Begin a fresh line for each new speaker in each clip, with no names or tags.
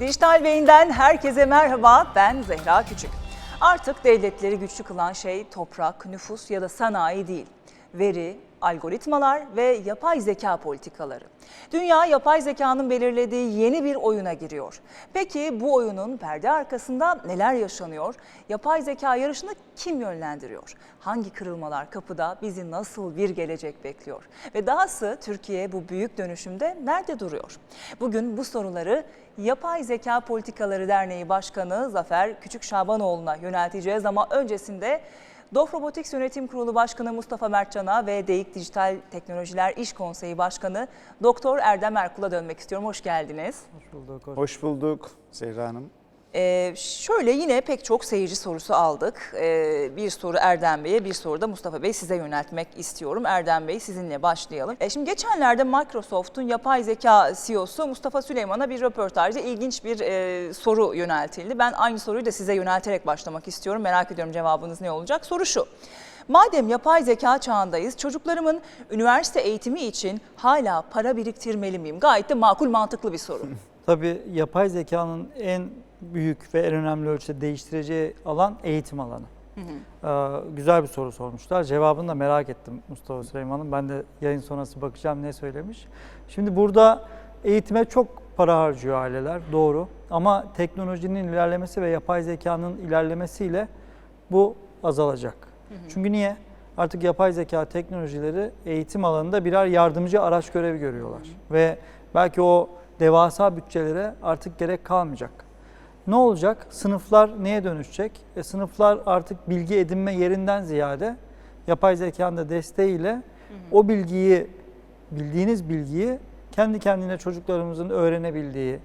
Dijital Beyin'den herkese merhaba. Ben Zehra Küçük. Artık devletleri güçlü kılan şey toprak, nüfus ya da sanayi değil. Veri, algoritmalar ve yapay zeka politikaları. Dünya yapay zekanın belirlediği yeni bir oyuna giriyor. Peki bu oyunun perde arkasında neler yaşanıyor? Yapay zeka yarışını kim yönlendiriyor? Hangi kırılmalar kapıda bizi nasıl bir gelecek bekliyor? Ve dahası Türkiye bu büyük dönüşümde nerede duruyor? Bugün bu soruları Yapay Zeka Politikaları Derneği Başkanı Zafer Küçük Şabanoğlu'na yönelteceğiz ama öncesinde Dof Robotics Yönetim Kurulu Başkanı Mustafa Mertcan'a ve DEİK Dijital Teknolojiler İş Konseyi Başkanı Doktor Erdem Erkul'a dönmek istiyorum. Hoş geldiniz.
Hoş bulduk.
Hoş bulduk Zehra Hanım.
Ee, şöyle yine pek çok seyirci sorusu aldık. Ee, bir soru Erdem Bey'e, bir soru da Mustafa Bey size yöneltmek istiyorum. Erdem Bey sizinle başlayalım. Ee, şimdi geçenlerde Microsoft'un yapay zeka CEO'su Mustafa Süleyman'a bir röportajda ilginç bir e, soru yöneltildi. Ben aynı soruyu da size yönelterek başlamak istiyorum. Merak ediyorum cevabınız ne olacak? Soru şu. Madem yapay zeka çağındayız, çocuklarımın üniversite eğitimi için hala para biriktirmeli miyim? Gayet de makul, mantıklı bir soru.
Tabii yapay zekanın en büyük ve en önemli ölçüde değiştireceği alan eğitim alanı. Ee, güzel bir soru sormuşlar. Cevabını da merak ettim Mustafa Süleyman'ın. Ben de yayın sonrası bakacağım ne söylemiş. Şimdi burada eğitime çok para harcıyor aileler doğru. Ama teknolojinin ilerlemesi ve yapay zekanın ilerlemesiyle bu azalacak. Çünkü niye? Artık yapay zeka teknolojileri eğitim alanında birer yardımcı araç görevi görüyorlar. Ve belki o devasa bütçelere artık gerek kalmayacak. Ne olacak? Sınıflar neye dönüşecek? E, sınıflar artık bilgi edinme yerinden ziyade yapay zekanın da desteğiyle o bilgiyi, bildiğiniz bilgiyi kendi kendine çocuklarımızın öğrenebildiği,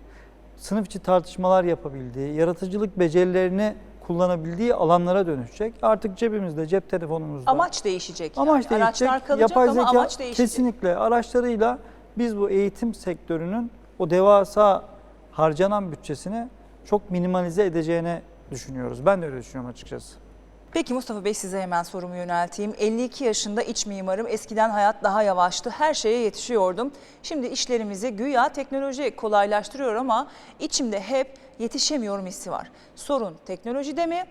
sınıf içi tartışmalar yapabildiği, yaratıcılık becerilerini kullanabildiği alanlara dönüşecek. Artık cebimizde, cep telefonumuzda.
Amaç değişecek. yani.
Amaç değişecek.
Araçlar kalacak
Yapay
ama
zeka
amaç değişecek.
kesinlikle araçlarıyla biz bu eğitim sektörünün o devasa harcanan bütçesini çok minimalize edeceğini düşünüyoruz. Ben de öyle düşünüyorum açıkçası.
Peki Mustafa Bey size hemen sorumu yönelteyim. 52 yaşında iç mimarım. Eskiden hayat daha yavaştı. Her şeye yetişiyordum. Şimdi işlerimizi güya teknoloji kolaylaştırıyor ama içimde hep yetişemiyorum hissi var. Sorun teknolojide mi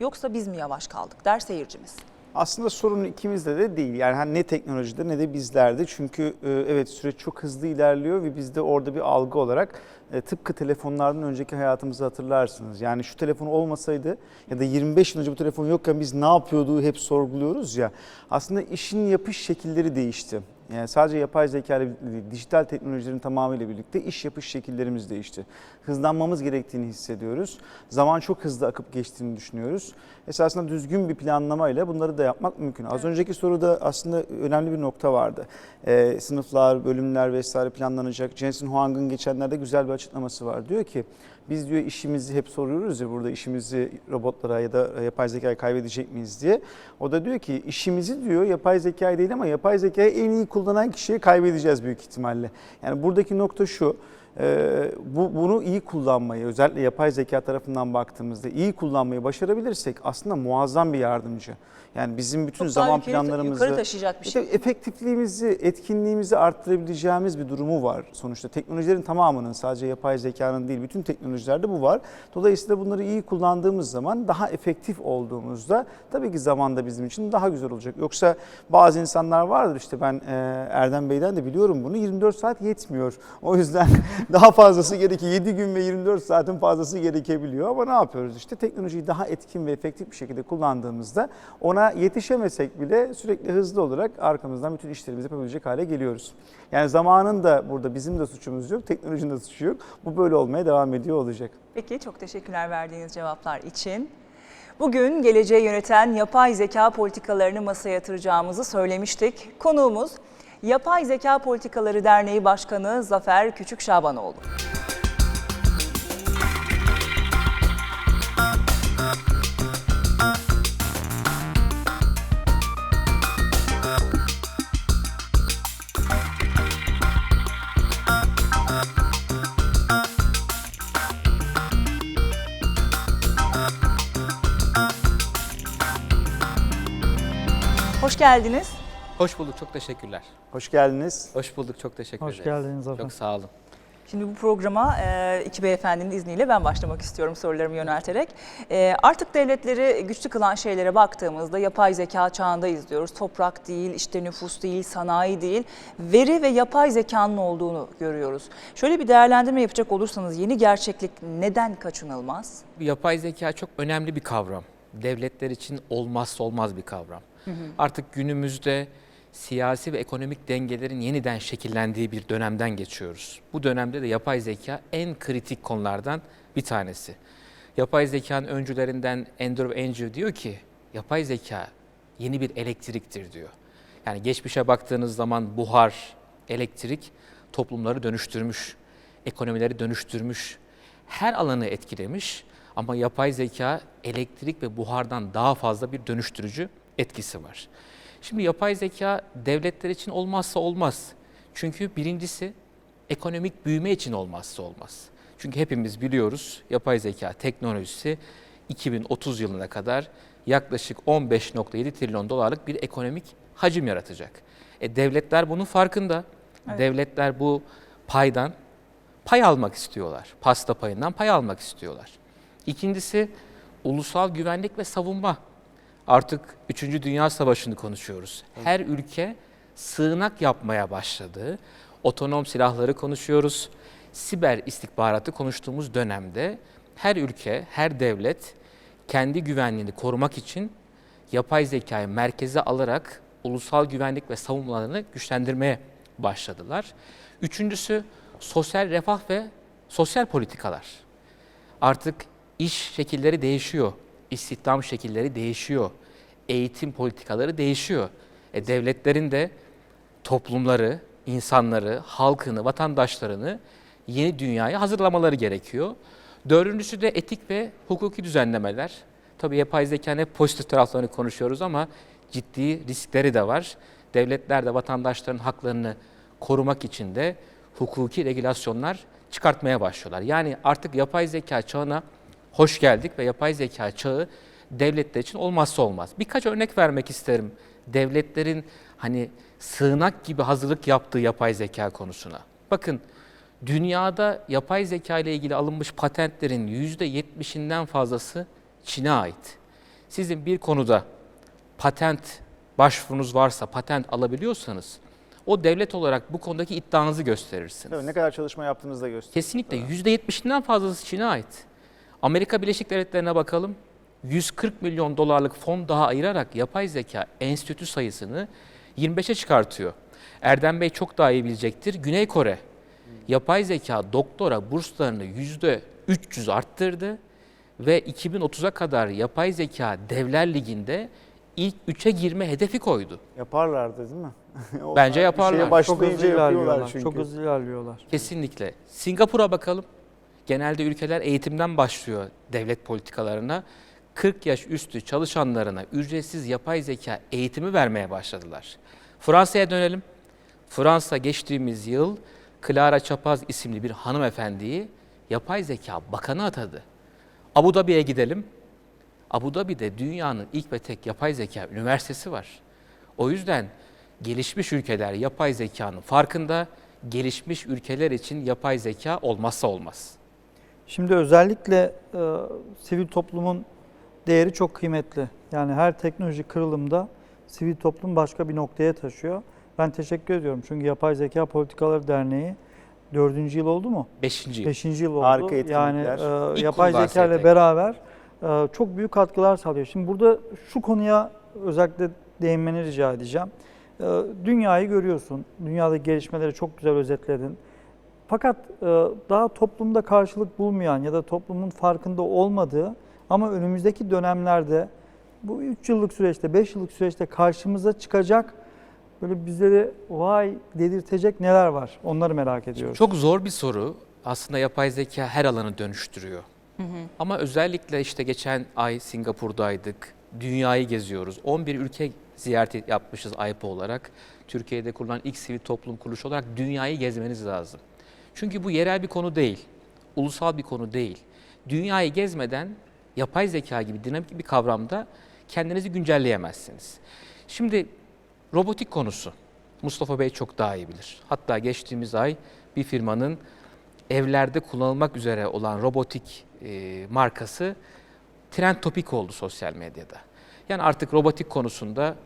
yoksa biz mi yavaş kaldık der seyircimiz.
Aslında sorun ikimizde de değil. Yani hani ne teknolojide ne de bizlerde. Çünkü e, evet süreç çok hızlı ilerliyor ve bizde orada bir algı olarak e, tıpkı telefonlardan önceki hayatımızı hatırlarsınız. Yani şu telefon olmasaydı ya da 25 yıl önce bu telefon yokken biz ne yapıyorduk hep sorguluyoruz ya. Aslında işin yapış şekilleri değişti. Yani sadece yapay zeka ile dijital teknolojilerin tamamıyla birlikte iş yapış şekillerimiz değişti. Hızlanmamız gerektiğini hissediyoruz. Zaman çok hızlı akıp geçtiğini düşünüyoruz. Esasında düzgün bir planlamayla bunları da yapmak mümkün. Az önceki soruda aslında önemli bir nokta vardı. Ee, sınıflar, bölümler vesaire planlanacak. Jensen Huang'ın geçenlerde güzel bir açıklaması var. Diyor ki biz diyor işimizi hep soruyoruz ya burada işimizi robotlara ya da yapay zekaya kaybedecek miyiz diye. O da diyor ki işimizi diyor yapay zekayı değil ama yapay zekayı en iyi kullanan kişiyi kaybedeceğiz büyük ihtimalle. Yani buradaki nokta şu. e, bu bunu iyi kullanmayı özellikle yapay zeka tarafından baktığımızda iyi kullanmayı başarabilirsek aslında muazzam bir yardımcı. Yani bizim bütün
Çok
zaman planlarımızı
taşıyacak bir şey.
İşte efektifliğimizi, etkinliğimizi arttırabileceğimiz bir durumu var. Sonuçta teknolojilerin tamamının sadece yapay zekanın değil bütün teknolojilerde bu var. Dolayısıyla bunları iyi kullandığımız zaman daha efektif olduğumuzda tabii ki zamanda bizim için daha güzel olacak. Yoksa bazı insanlar vardır işte ben e, Erdem Bey'den de biliyorum bunu 24 saat yetmiyor. O yüzden daha fazlası gerekiyor. 7 gün ve 24 saatin fazlası gerekebiliyor ama ne yapıyoruz işte teknolojiyi daha etkin ve efektif bir şekilde kullandığımızda ona yetişemesek bile sürekli hızlı olarak arkamızdan bütün işlerimizi yapabilecek hale geliyoruz. Yani zamanın da burada bizim de suçumuz yok, teknolojinin de suçu yok. Bu böyle olmaya devam ediyor olacak.
Peki çok teşekkürler verdiğiniz cevaplar için. Bugün geleceği yöneten yapay zeka politikalarını masaya yatıracağımızı söylemiştik. Konuğumuz Yapay Zeka Politikaları Derneği Başkanı Zafer Küçük Şabanoğlu. Geldiniz.
Hoş bulduk, çok teşekkürler.
Hoş geldiniz.
Hoş bulduk, çok teşekkür
Hoş
ederim.
geldiniz Zafer.
Çok sağ olun.
Şimdi bu programa e, iki beyefendinin izniyle ben başlamak istiyorum sorularımı yönelterek. E, artık devletleri güçlü kılan şeylere baktığımızda yapay zeka çağında izliyoruz. Toprak değil, işte nüfus değil, sanayi değil, veri ve yapay zekanın olduğunu görüyoruz. Şöyle bir değerlendirme yapacak olursanız yeni gerçeklik neden kaçınılmaz?
Yapay zeka çok önemli bir kavram. Devletler için olmazsa olmaz bir kavram. Artık günümüzde siyasi ve ekonomik dengelerin yeniden şekillendiği bir dönemden geçiyoruz. Bu dönemde de yapay zeka en kritik konulardan bir tanesi. Yapay zekanın öncülerinden Andrew Ng diyor ki, yapay zeka yeni bir elektriktir diyor. Yani geçmişe baktığınız zaman buhar, elektrik toplumları dönüştürmüş, ekonomileri dönüştürmüş, her alanı etkilemiş ama yapay zeka elektrik ve buhardan daha fazla bir dönüştürücü etkisi var. Şimdi yapay zeka devletler için olmazsa olmaz. Çünkü birincisi ekonomik büyüme için olmazsa olmaz. Çünkü hepimiz biliyoruz yapay zeka teknolojisi 2030 yılına kadar yaklaşık 15.7 trilyon dolarlık bir ekonomik hacim yaratacak. E, devletler bunun farkında.
Evet.
Devletler bu paydan pay almak istiyorlar. Pasta payından pay almak istiyorlar. İkincisi ulusal güvenlik ve savunma. Artık 3. Dünya Savaşı'nı konuşuyoruz. Her ülke sığınak yapmaya başladı. Otonom silahları konuşuyoruz. Siber istihbaratı konuştuğumuz dönemde her ülke, her devlet kendi güvenliğini korumak için yapay zekayı merkeze alarak ulusal güvenlik ve savunmalarını güçlendirmeye başladılar. Üçüncüsü sosyal refah ve sosyal politikalar. Artık iş şekilleri değişiyor, istihdam şekilleri değişiyor, eğitim politikaları değişiyor. E, devletlerin de toplumları, insanları, halkını, vatandaşlarını yeni dünyaya hazırlamaları gerekiyor. Dördüncüsü de etik ve hukuki düzenlemeler. Tabii yapay zekanın hep pozitif taraflarını konuşuyoruz ama ciddi riskleri de var. Devletler de vatandaşların haklarını korumak için de hukuki regülasyonlar çıkartmaya başlıyorlar. Yani artık yapay zeka çağına hoş geldik ve yapay zeka çağı devletler için olmazsa olmaz. Birkaç örnek vermek isterim. Devletlerin hani sığınak gibi hazırlık yaptığı yapay zeka konusuna. Bakın dünyada yapay zeka ile ilgili alınmış patentlerin %70'inden fazlası Çin'e ait. Sizin bir konuda patent başvurunuz varsa, patent alabiliyorsanız o devlet olarak bu konudaki iddianızı gösterirsiniz.
Tabii ne kadar çalışma yaptığınızı da gösteriyor.
Kesinlikle %70'inden fazlası Çin'e ait. Amerika Birleşik Devletleri'ne bakalım. 140 milyon dolarlık fon daha ayırarak yapay zeka enstitü sayısını 25'e çıkartıyor. Erdem Bey çok daha iyi bilecektir. Güney Kore yapay zeka doktora burslarını %300 arttırdı ve 2030'a kadar yapay zeka devler liginde ilk 3'e girme hedefi koydu.
Yaparlardı değil mi?
Bence yaparlar.
şeye
Çok
başlayınca
hızlı
yapıyorlar
ilerliyorlar.
çünkü.
Çok hızlı ilerliyorlar.
Kesinlikle. Singapur'a bakalım. Genelde ülkeler eğitimden başlıyor devlet politikalarına. 40 yaş üstü çalışanlarına ücretsiz yapay zeka eğitimi vermeye başladılar. Fransa'ya dönelim. Fransa geçtiğimiz yıl Clara Çapaz isimli bir hanımefendiyi yapay zeka bakanı atadı. Abu Dhabi'ye gidelim. Abu Dhabi'de dünyanın ilk ve tek yapay zeka üniversitesi var. O yüzden gelişmiş ülkeler yapay zekanın farkında, gelişmiş ülkeler için yapay zeka olmazsa olmaz.
Şimdi özellikle e, sivil toplumun değeri çok kıymetli. Yani her teknoloji kırılımda sivil toplum başka bir noktaya taşıyor. Ben teşekkür ediyorum çünkü Yapay Zeka Politikaları Derneği dördüncü yıl oldu mu?
Beşinci yıl.
Beşinci yıl oldu.
Harika
yani
etkinlikler.
e,
İlk
yapay zeka ile beraber e, çok büyük katkılar sağlıyor. Şimdi burada şu konuya özellikle değinmeni rica edeceğim. E, dünyayı görüyorsun. Dünyadaki gelişmeleri çok güzel özetledin. Fakat e, daha toplumda karşılık bulmayan ya da toplumun farkında olmadığı ama önümüzdeki dönemlerde bu 3 yıllık süreçte, 5 yıllık süreçte karşımıza çıkacak böyle bizleri vay dedirtecek neler var? Onları merak ediyoruz.
Çok zor bir soru. Aslında yapay zeka her alanı dönüştürüyor. Ama özellikle işte geçen ay Singapur'daydık. Dünyayı geziyoruz. 11 ülke ziyareti yapmışız AYPA olarak. Türkiye'de kurulan ilk sivil toplum kuruluşu olarak dünyayı gezmeniz lazım. Çünkü bu yerel bir konu değil. Ulusal bir konu değil. Dünyayı gezmeden yapay zeka gibi dinamik bir kavramda kendinizi güncelleyemezsiniz. Şimdi robotik konusu. Mustafa Bey çok daha iyi bilir. Hatta geçtiğimiz ay bir firmanın evlerde kullanılmak üzere olan robotik e, markası trend topik oldu sosyal medyada. Yani artık robotik konusunda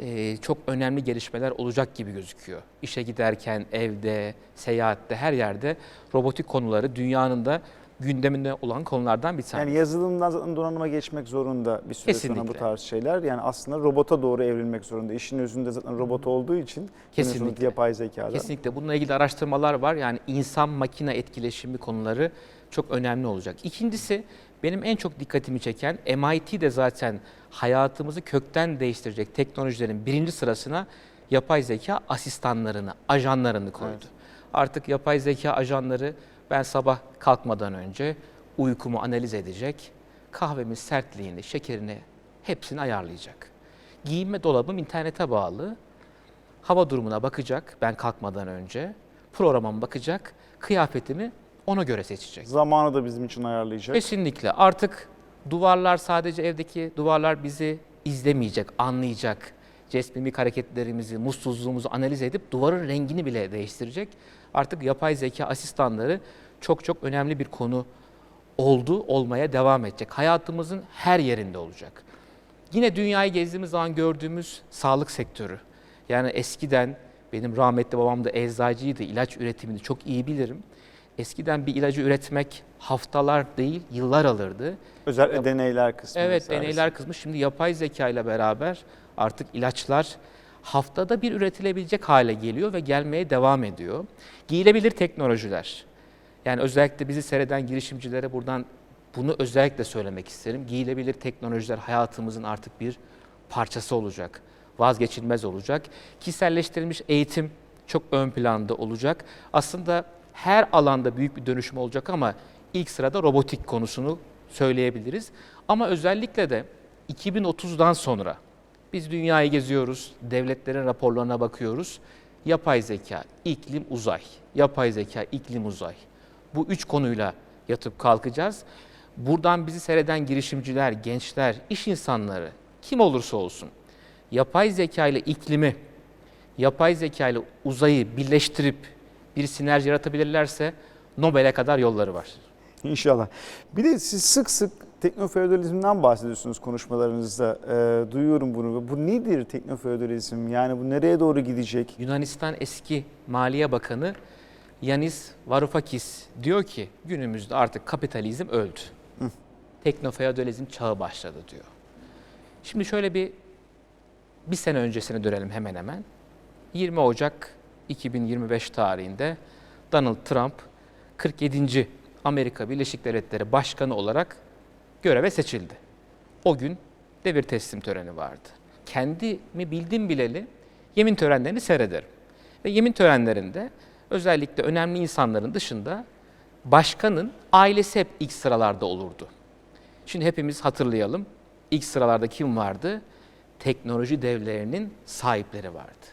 e, çok önemli gelişmeler olacak gibi gözüküyor. İşe giderken, evde, seyahatte, her yerde robotik konuları dünyanın da gündeminde olan konulardan bir tanesi.
Yani yazılımdan donanıma geçmek zorunda bir süre sonra bu
Kesinlikle.
tarz şeyler. Yani aslında robota doğru evrilmek zorunda. İşin özünde zaten robot olduğu için
Kesinlikle.
yapay zekada.
Kesinlikle bununla ilgili araştırmalar var. Yani insan makine etkileşimi konuları çok önemli olacak. İkincisi benim en çok dikkatimi çeken MIT de zaten hayatımızı kökten değiştirecek teknolojilerin birinci sırasına yapay zeka asistanlarını, ajanlarını koydu. Artık yapay zeka ajanları ben sabah kalkmadan önce uykumu analiz edecek, kahvemin sertliğini, şekerini hepsini ayarlayacak. Giyinme dolabım internete bağlı. Hava durumuna bakacak ben kalkmadan önce. Programa bakacak. Kıyafetimi ona göre seçecek.
Zamanı da bizim için ayarlayacak.
Kesinlikle. Artık duvarlar sadece evdeki duvarlar bizi izlemeyecek, anlayacak. Jest mimik hareketlerimizi, mutsuzluğumuzu analiz edip duvarın rengini bile değiştirecek. Artık yapay zeka asistanları çok çok önemli bir konu oldu, olmaya devam edecek. Hayatımızın her yerinde olacak. Yine dünyayı gezdiğimiz zaman gördüğümüz sağlık sektörü. Yani eskiden benim rahmetli babam da eczacıydı, ilaç üretimini çok iyi bilirim. Eskiden bir ilacı üretmek haftalar değil, yıllar alırdı.
Özellikle deneyler kısmı.
Evet,
vesairesi.
deneyler kızmış. Şimdi yapay zeka ile beraber artık ilaçlar haftada bir üretilebilecek hale geliyor ve gelmeye devam ediyor. Giyilebilir teknolojiler. Yani özellikle bizi seyreden girişimcilere buradan bunu özellikle söylemek isterim. Giyilebilir teknolojiler hayatımızın artık bir parçası olacak. Vazgeçilmez olacak. Kişiselleştirilmiş eğitim çok ön planda olacak. Aslında her alanda büyük bir dönüşüm olacak ama ilk sırada robotik konusunu söyleyebiliriz. Ama özellikle de 2030'dan sonra biz dünyayı geziyoruz, devletlerin raporlarına bakıyoruz. Yapay zeka, iklim, uzay. Yapay zeka, iklim, uzay. Bu üç konuyla yatıp kalkacağız. Buradan bizi seyreden girişimciler, gençler, iş insanları kim olursa olsun yapay zeka ile iklimi, yapay zeka ile uzayı birleştirip bir sinerji yaratabilirlerse Nobel'e kadar yolları var.
İnşallah. Bir de siz sık sık teknofeodalizmden bahsediyorsunuz konuşmalarınızda. Ee, duyuyorum bunu. Bu nedir teknofeodalizm? Yani bu nereye doğru gidecek?
Yunanistan eski Maliye Bakanı Yanis Varoufakis diyor ki günümüzde artık kapitalizm öldü. Teknofeodalizm çağı başladı diyor. Şimdi şöyle bir bir sene öncesine dönelim hemen hemen. 20 Ocak 2025 tarihinde Donald Trump 47. Amerika Birleşik Devletleri Başkanı olarak göreve seçildi. O gün devir teslim töreni vardı. Kendimi bildim bileli yemin törenlerini seyrederim. Ve yemin törenlerinde özellikle önemli insanların dışında başkanın ailesi hep ilk sıralarda olurdu. Şimdi hepimiz hatırlayalım. İlk sıralarda kim vardı? Teknoloji devlerinin sahipleri vardı.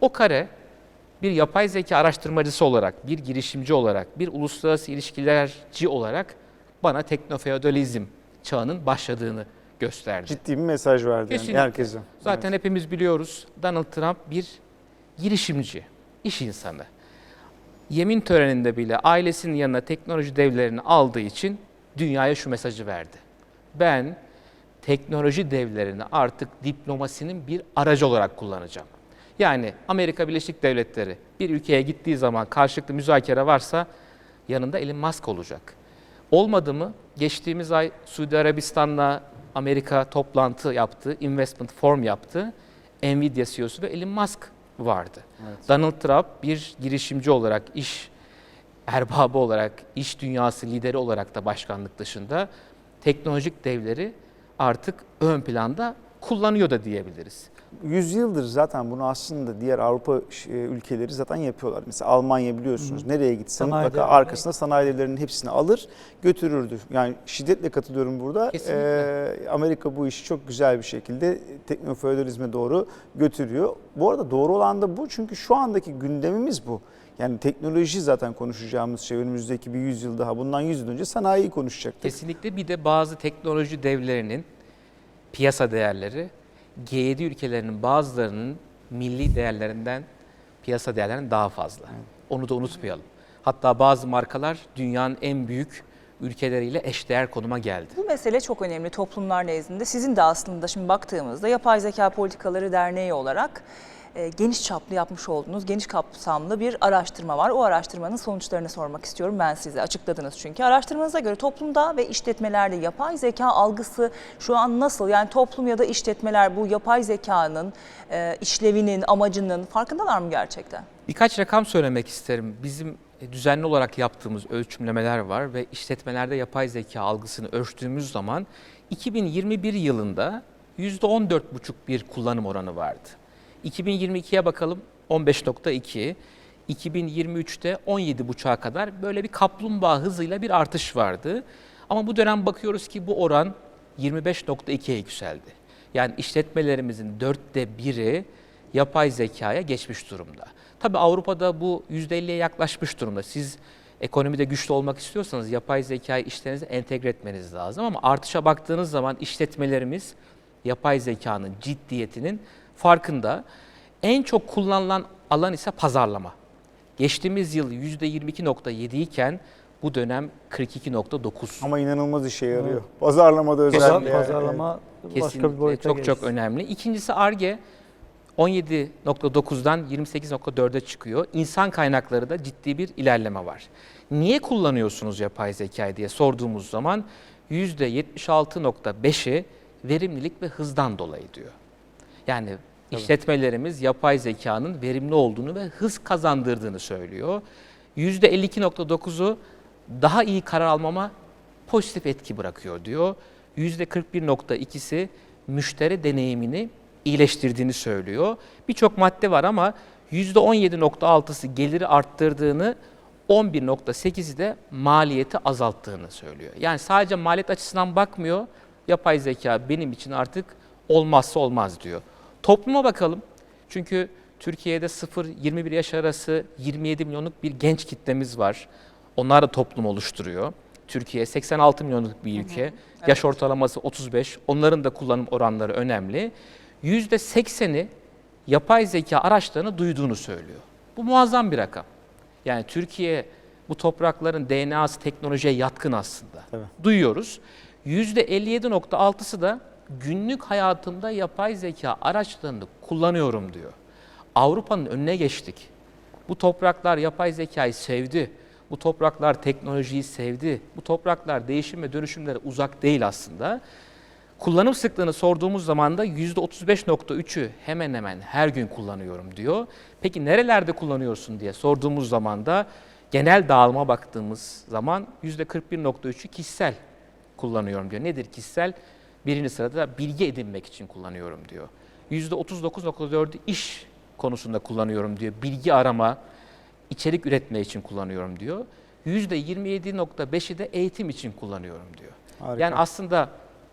O kare bir yapay zeka araştırmacısı olarak, bir girişimci olarak, bir uluslararası ilişkilerci olarak bana teknofeodalizm çağının başladığını gösterdi.
Ciddi bir mesaj verdi yani herkese.
Zaten hepimiz biliyoruz Donald Trump bir girişimci, iş insanı. Yemin töreninde bile ailesinin yanına teknoloji devlerini aldığı için dünyaya şu mesajı verdi. Ben teknoloji devlerini artık diplomasinin bir aracı olarak kullanacağım. Yani Amerika Birleşik Devletleri bir ülkeye gittiği zaman karşılıklı müzakere varsa yanında Elon Musk olacak. Olmadı mı? Geçtiğimiz ay Suudi Arabistan'la Amerika toplantı yaptı, investment forum yaptı. Nvidia CEO'su ve Elon Musk vardı. Donald Trump bir girişimci olarak, iş erbabı olarak, iş dünyası lideri olarak da başkanlık dışında teknolojik devleri artık ön planda kullanıyor da diyebiliriz.
Yüzyıldır zaten bunu aslında diğer Avrupa e, ülkeleri zaten yapıyorlar. Mesela Almanya biliyorsunuz nereye gitse
Sanayi
mutlaka
devleri.
arkasına sanayi devlerinin hepsini alır götürürdü. Yani şiddetle katılıyorum burada.
Kesinlikle.
Ee, Amerika bu işi çok güzel bir şekilde teknofeodalizme doğru götürüyor. Bu arada doğru olan da bu çünkü şu andaki gündemimiz bu. Yani teknoloji zaten konuşacağımız şey önümüzdeki bir yüzyıl daha. Bundan 100 yıl önce sanayiyi konuşacaktık.
Kesinlikle bir de bazı teknoloji devlerinin piyasa değerleri G7 ülkelerinin bazılarının milli değerlerinden piyasa değerlerinden daha fazla. Onu da unutmayalım. Hatta bazı markalar dünyanın en büyük ülkeleriyle eşdeğer konuma geldi.
Bu mesele çok önemli toplumlar nezdinde. Sizin de aslında şimdi baktığımızda Yapay Zeka Politikaları Derneği olarak geniş çaplı yapmış olduğunuz geniş kapsamlı bir araştırma var. O araştırmanın sonuçlarını sormak istiyorum ben size. Açıkladınız çünkü. Araştırmanıza göre toplumda ve işletmelerde yapay zeka algısı şu an nasıl? Yani toplum ya da işletmeler bu yapay zekanın e, işlevinin, amacının farkındalar mı gerçekten?
Birkaç rakam söylemek isterim. Bizim e, düzenli olarak yaptığımız ölçümlemeler var ve işletmelerde yapay zeka algısını ölçtüğümüz zaman 2021 yılında %14,5 bir kullanım oranı vardı. 2022'ye bakalım 15.2, 2023'te 17.5'a kadar böyle bir kaplumbağa hızıyla bir artış vardı. Ama bu dönem bakıyoruz ki bu oran 25.2'ye yükseldi. Yani işletmelerimizin dörtte biri yapay zekaya geçmiş durumda. Tabii Avrupa'da bu %50'ye yaklaşmış durumda. Siz ekonomide güçlü olmak istiyorsanız yapay zekayı işlerinize entegre etmeniz lazım ama artışa baktığınız zaman işletmelerimiz yapay zekanın ciddiyetinin farkında. En çok kullanılan alan ise pazarlama. Geçtiğimiz yıl %22.7 iken bu dönem 42.9.
Ama inanılmaz işe yarıyor. Pazarlamada
Pazar-
özellikle.
pazarlama başka
Kesinlikle
bir boyuta
çok çok
geçti.
önemli. İkincisi ARGE 17.9'dan 28.4'e çıkıyor. İnsan kaynakları da ciddi bir ilerleme var. Niye kullanıyorsunuz yapay zekayı diye sorduğumuz zaman %76.5'i verimlilik ve hızdan dolayı diyor. Yani işletmelerimiz yapay zekanın verimli olduğunu ve hız kazandırdığını söylüyor. %52.9'u daha iyi karar almama pozitif etki bırakıyor diyor. %41.2'si müşteri deneyimini iyileştirdiğini söylüyor. Birçok madde var ama %17.6'sı geliri arttırdığını, 11.8'i de maliyeti azalttığını söylüyor. Yani sadece maliyet açısından bakmıyor. Yapay zeka benim için artık olmazsa olmaz diyor. Topluma bakalım. Çünkü Türkiye'de 0-21 yaş arası 27 milyonluk bir genç kitlemiz var. Onlar da toplum oluşturuyor. Türkiye 86 milyonluk bir ülke. Yaş ortalaması 35. Onların da kullanım oranları önemli. %80'i yapay zeka araçlarını duyduğunu söylüyor. Bu muazzam bir rakam. Yani Türkiye bu toprakların DNA'sı teknolojiye yatkın aslında.
Tabii.
Duyuyoruz. %57.6'sı da günlük hayatımda yapay zeka araçlarını kullanıyorum diyor. Avrupa'nın önüne geçtik. Bu topraklar yapay zekayı sevdi. Bu topraklar teknolojiyi sevdi. Bu topraklar değişim ve dönüşümlere uzak değil aslında. Kullanım sıklığını sorduğumuz zaman da %35.3'ü hemen hemen her gün kullanıyorum diyor. Peki nerelerde kullanıyorsun diye sorduğumuz zaman da genel dağılıma baktığımız zaman %41.3'ü kişisel kullanıyorum diyor. Nedir kişisel? Birinci sırada bilgi edinmek için kullanıyorum diyor. %39.4'ü iş konusunda kullanıyorum diyor. Bilgi arama, içerik üretme için kullanıyorum diyor. %27.5'i de eğitim için kullanıyorum diyor.
Harika.
Yani aslında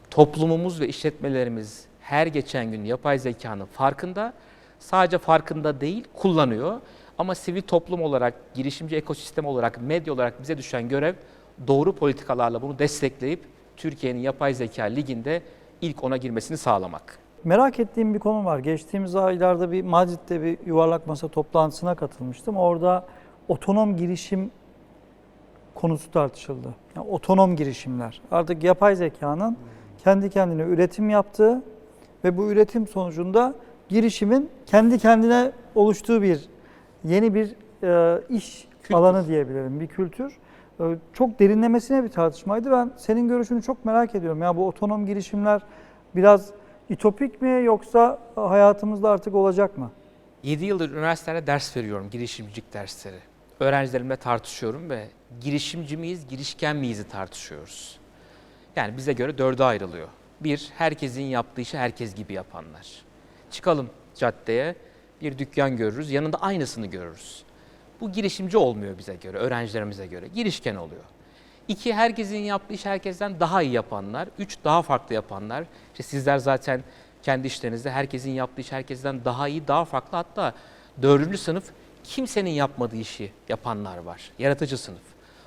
toplumumuz ve işletmelerimiz her geçen gün yapay zekanın farkında. Sadece farkında değil, kullanıyor. Ama sivil toplum olarak, girişimci ekosistem olarak, medya olarak bize düşen görev doğru politikalarla bunu destekleyip Türkiye'nin yapay zeka liginde ilk ona girmesini sağlamak.
Merak ettiğim bir konu var. Geçtiğimiz aylarda bir Madrid'de bir yuvarlak masa toplantısına katılmıştım. Orada otonom girişim konusu tartışıldı. Yani otonom girişimler. Artık yapay zekanın kendi kendine üretim yaptığı ve bu üretim sonucunda girişimin kendi kendine oluştuğu bir yeni bir e, iş
Kültür.
alanı diyebilirim, bir kültür. E, çok derinlemesine bir tartışmaydı. Ben senin görüşünü çok merak ediyorum. Ya bu otonom girişimler biraz ütopik mi yoksa hayatımızda artık olacak mı?
7 yıldır üniversitelerde ders veriyorum, girişimcilik dersleri. Öğrencilerimle tartışıyorum ve girişimci miyiz, girişken miyiz tartışıyoruz. Yani bize göre dörde ayrılıyor. Bir, herkesin yaptığı işi herkes gibi yapanlar. Çıkalım caddeye, bir dükkan görürüz, yanında aynısını görürüz. Bu girişimci olmuyor bize göre, öğrencilerimize göre. Girişken oluyor. İki, herkesin yaptığı iş herkesten daha iyi yapanlar. Üç, daha farklı yapanlar. İşte sizler zaten kendi işlerinizde herkesin yaptığı iş herkesten daha iyi, daha farklı. Hatta dördüncü sınıf kimsenin yapmadığı işi yapanlar var. Yaratıcı sınıf.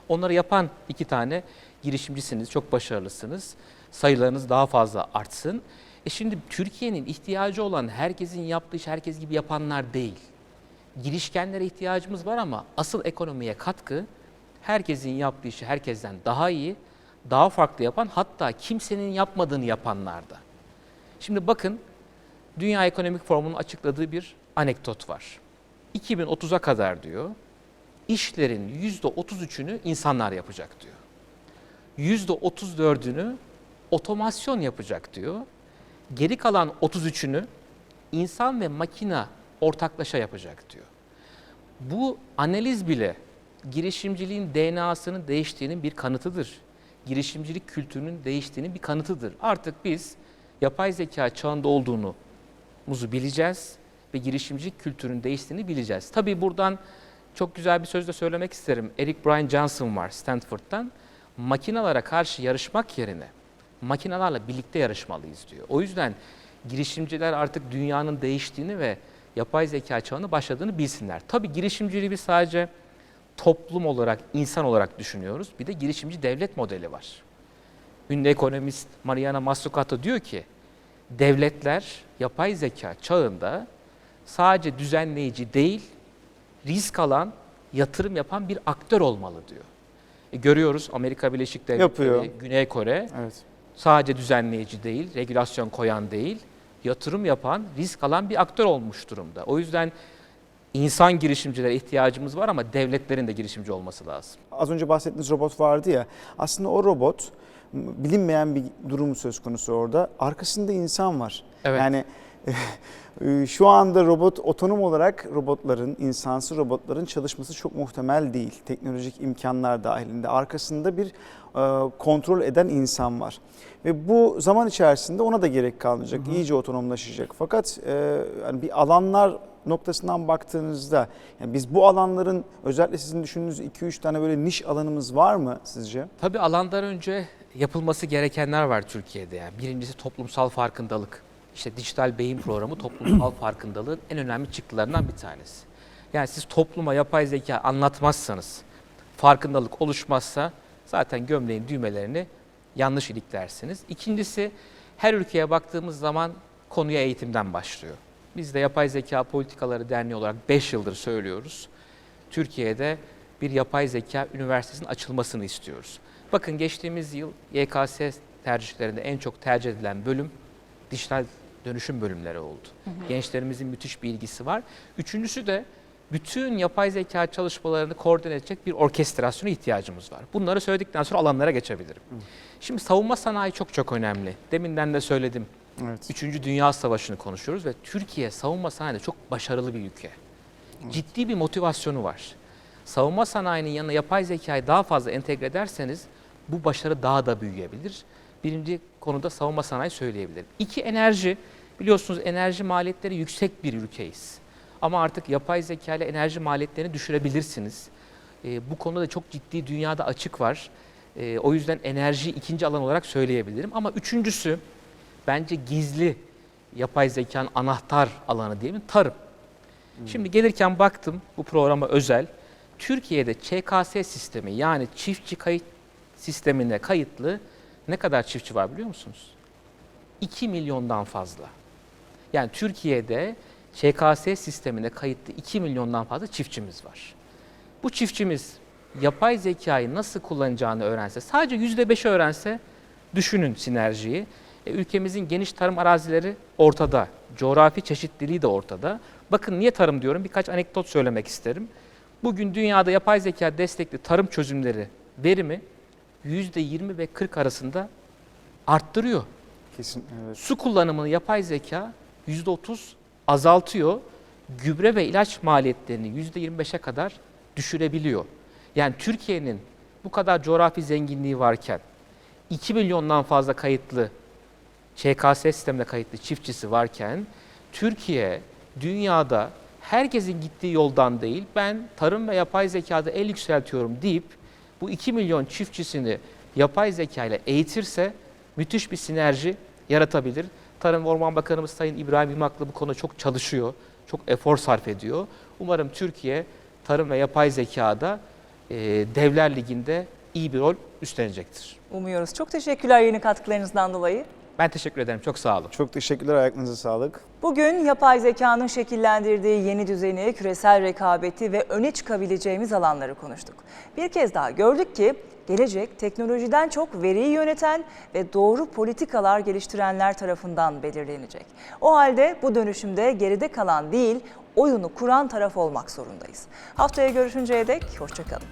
Onları yapan iki tane girişimcisiniz, çok başarılısınız. Sayılarınız daha fazla artsın. E şimdi Türkiye'nin ihtiyacı olan herkesin yaptığı iş herkes gibi yapanlar değil. Girişkenlere ihtiyacımız var ama asıl ekonomiye katkı herkesin yaptığı işi herkesten daha iyi, daha farklı yapan hatta kimsenin yapmadığını yapanlarda. Şimdi bakın Dünya Ekonomik Forumu'nun açıkladığı bir anekdot var. 2030'a kadar diyor işlerin %33'ünü insanlar yapacak diyor. %34'ünü otomasyon yapacak diyor. Geri kalan 33'ünü insan ve makina ortaklaşa yapacak diyor. Bu analiz bile girişimciliğin DNA'sının değiştiğinin bir kanıtıdır. Girişimcilik kültürünün değiştiğinin bir kanıtıdır. Artık biz yapay zeka çağında olduğunu muzu bileceğiz ve girişimcilik kültürünün değiştiğini bileceğiz. Tabii buradan çok güzel bir söz de söylemek isterim. Eric Brian Johnson var Stanford'dan. Makinalara karşı yarışmak yerine makinalarla birlikte yarışmalıyız diyor. O yüzden girişimciler artık dünyanın değiştiğini ve yapay zeka çağını başladığını bilsinler. Tabii girişimciliği biz sadece toplum olarak, insan olarak düşünüyoruz. Bir de girişimci devlet modeli var. Ünlü ekonomist Mariana Mazzucato diyor ki, devletler yapay zeka çağında sadece düzenleyici değil, risk alan, yatırım yapan bir aktör olmalı diyor. E, görüyoruz Amerika Birleşik Devletleri,
Yapıyor.
Güney Kore
Evet.
sadece düzenleyici değil, regülasyon koyan değil, yatırım yapan, risk alan bir aktör olmuş durumda. O yüzden insan girişimcilere ihtiyacımız var ama devletlerin de girişimci olması lazım.
Az önce bahsettiğiniz robot vardı ya. Aslında o robot bilinmeyen bir durum söz konusu orada. Arkasında insan var.
Evet.
Yani şu anda robot otonom olarak robotların, insansı robotların çalışması çok muhtemel değil. Teknolojik imkanlar dahilinde. Arkasında bir e, kontrol eden insan var. Ve bu zaman içerisinde ona da gerek kalmayacak. iyice otonomlaşacak. Fakat e, yani bir alanlar noktasından baktığınızda yani biz bu alanların özellikle sizin düşündüğünüz 2-3 tane böyle niş alanımız var mı sizce?
Tabii alandan önce yapılması gerekenler var Türkiye'de. Yani birincisi toplumsal farkındalık. İşte dijital beyin programı toplumsal farkındalığın en önemli çıktılarından bir tanesi. Yani siz topluma yapay zeka anlatmazsanız, farkındalık oluşmazsa zaten gömleğin düğmelerini yanlış iliklersiniz. İkincisi her ülkeye baktığımız zaman konuya eğitimden başlıyor. Biz de Yapay Zeka Politikaları Derneği olarak 5 yıldır söylüyoruz. Türkiye'de bir yapay zeka üniversitesinin açılmasını istiyoruz. Bakın geçtiğimiz yıl YKS tercihlerinde en çok tercih edilen bölüm dijital dönüşüm bölümleri oldu. Gençlerimizin müthiş bir ilgisi var. Üçüncüsü de bütün yapay zeka çalışmalarını koordine edecek bir orkestrasyona ihtiyacımız var. Bunları söyledikten sonra alanlara geçebilirim. Şimdi savunma sanayi çok çok önemli. Deminden de söyledim.
Evet.
Üçüncü Dünya Savaşı'nı konuşuyoruz ve Türkiye savunma sanayide çok başarılı bir ülke. Ciddi bir motivasyonu var. Savunma sanayinin yanına yapay zekayı daha fazla entegre ederseniz bu başarı daha da büyüyebilir. Birinci konuda savunma sanayi söyleyebilirim. İki enerji. Biliyorsunuz enerji maliyetleri yüksek bir ülkeyiz. Ama artık yapay zeka ile enerji maliyetlerini düşürebilirsiniz. Ee, bu konuda da çok ciddi dünyada açık var. Ee, o yüzden enerji ikinci alan olarak söyleyebilirim. Ama üçüncüsü bence gizli yapay zekanın anahtar alanı diyelim tarım. Şimdi gelirken baktım bu programa özel. Türkiye'de ÇKS sistemi yani çiftçi kayıt sistemine kayıtlı ne kadar çiftçi var biliyor musunuz? 2 milyondan fazla. Yani Türkiye'de ÇKS sistemine kayıtlı 2 milyondan fazla çiftçimiz var. Bu çiftçimiz yapay zekayı nasıl kullanacağını öğrense, sadece %5'i öğrense düşünün sinerjiyi. E, ülkemizin geniş tarım arazileri ortada. Coğrafi çeşitliliği de ortada. Bakın niye tarım diyorum? Birkaç anekdot söylemek isterim. Bugün dünyada yapay zeka destekli tarım çözümleri verimi %20 ve 40 arasında arttırıyor.
Kesin evet.
Su kullanımını yapay zeka %30 azaltıyor. Gübre ve ilaç maliyetlerini %25'e kadar düşürebiliyor. Yani Türkiye'nin bu kadar coğrafi zenginliği varken 2 milyondan fazla kayıtlı ÇKS sistemine kayıtlı çiftçisi varken Türkiye dünyada herkesin gittiği yoldan değil ben tarım ve yapay zekada el yükseltiyorum deyip bu 2 milyon çiftçisini yapay zeka ile eğitirse müthiş bir sinerji yaratabilir. Tarım ve Orman Bakanımız Sayın İbrahim İmaklı bu konuda çok çalışıyor, çok efor sarf ediyor. Umarım Türkiye tarım ve yapay zekada e, Devler Ligi'nde iyi bir rol üstlenecektir.
Umuyoruz. Çok teşekkürler yeni katkılarınızdan dolayı.
Ben teşekkür ederim. Çok sağ olun.
Çok teşekkürler, ayaklarınıza sağlık.
Bugün yapay zekanın şekillendirdiği yeni düzeni, küresel rekabeti ve öne çıkabileceğimiz alanları konuştuk. Bir kez daha gördük ki gelecek teknolojiden çok veriyi yöneten ve doğru politikalar geliştirenler tarafından belirlenecek. O halde bu dönüşümde geride kalan değil, oyunu kuran taraf olmak zorundayız. Haftaya görüşünceye dek hoşçakalın.